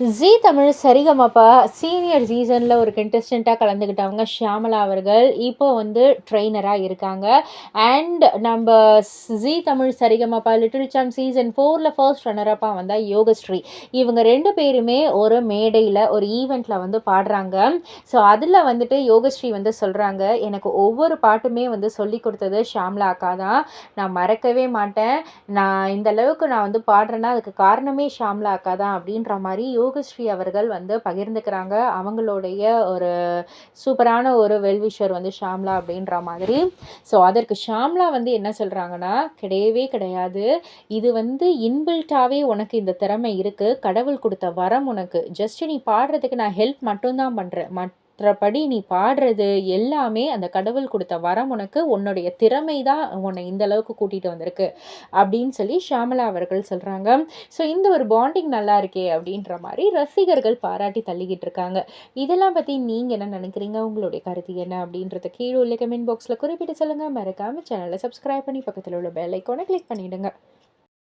ஜீ Tamil Sarigamapa senior சீசனில் ஒரு கண்டஸ்டண்ட்டாக கலந்துக்கிட்டவங்க ஷியாமலா அவர்கள். இப்போ வந்து ட்ரெயினராக இருக்காங்க. அண்ட் நம்ம Zee Tamil Saregamapa little champs season ஃபோரில் ஃபர்ஸ்ட் ரன்னரப்பாக வந்தால் யோகஸ்ரீ. இவங்க ரெண்டு பேருமே ஒரு மேடையில் ஒரு ஈவெண்ட்டில் வந்து பாடுறாங்க. ஸோ அதில் வந்துட்டு யோகஸ்ரீ வந்து சொல்கிறாங்க எனக்கு ஒவ்வொரு பாட்டுமே வந்து சொல்லி கொடுத்தது ஷியாமலா அக்கா தான். நான் மறக்கவே மாட்டேன். நான் இந்த அளவுக்கு நான் வந்து பாடுறேன்னா அதுக்கு காரணமே ஷியாமலா அக்கா தான் அப்படின்ற மாதிரி யோகஸ்ரீ அவர்கள் வந்து பகிர்ந்துக்கிறாங்க. அவங்களுடைய ஒரு சூப்பரான ஒரு வெல்விஷர் வந்து ஷாம்லா அப்படின்ற மாதிரி. ஸோ அதற்கு ஷாம்லா வந்து என்ன சொல்கிறாங்கன்னா கிடையவே கிடையாது. இது வந்து இன்பில்ட்டாகவே உனக்கு இந்த திறமை இருக்குது கடவுள் கொடுத்த வரம் உனக்கு. ஜஸ்ட் நீ பாடுறதுக்கு நான் ஹெல்ப் மட்டும்தான் பண்ணுறேன் மட் மற்றபடி நீ பாடுறது எல்லாமே அந்த கடவுள் கொடுத்த வரம் உனக்கு உன்னுடைய திறமை தான் உன்னை இந்த அளவுக்கு கூட்டிகிட்டு வந்திருக்கு அப்படின்னு சொல்லி ஷாமலா அவர்கள் சொல்கிறாங்க ஸோ இந்த ஒரு பாண்டிங் நல்லா இருக்கே அப்படின்ற மாதிரி ரசிகர்கள் பாராட்டி தள்ளிக்கிட்டு இருக்காங்க. இதெல்லாம் பற்றி நீங்கள் என்ன நினைக்கிறீங்க? உங்களுடைய கருத்து என்ன அப்படின்றத கீழே உள்ள கமெண்ட் பாக்ஸில் குறிப்பிட்டு சொல்லுங்கள் மறக்காமல் சேனலை சப்ஸ்கிரைப் பண்ணி பக்கத்தில் உள்ள பெல் ஐக்கோனை கிளிக் பண்ணிவிடுங்க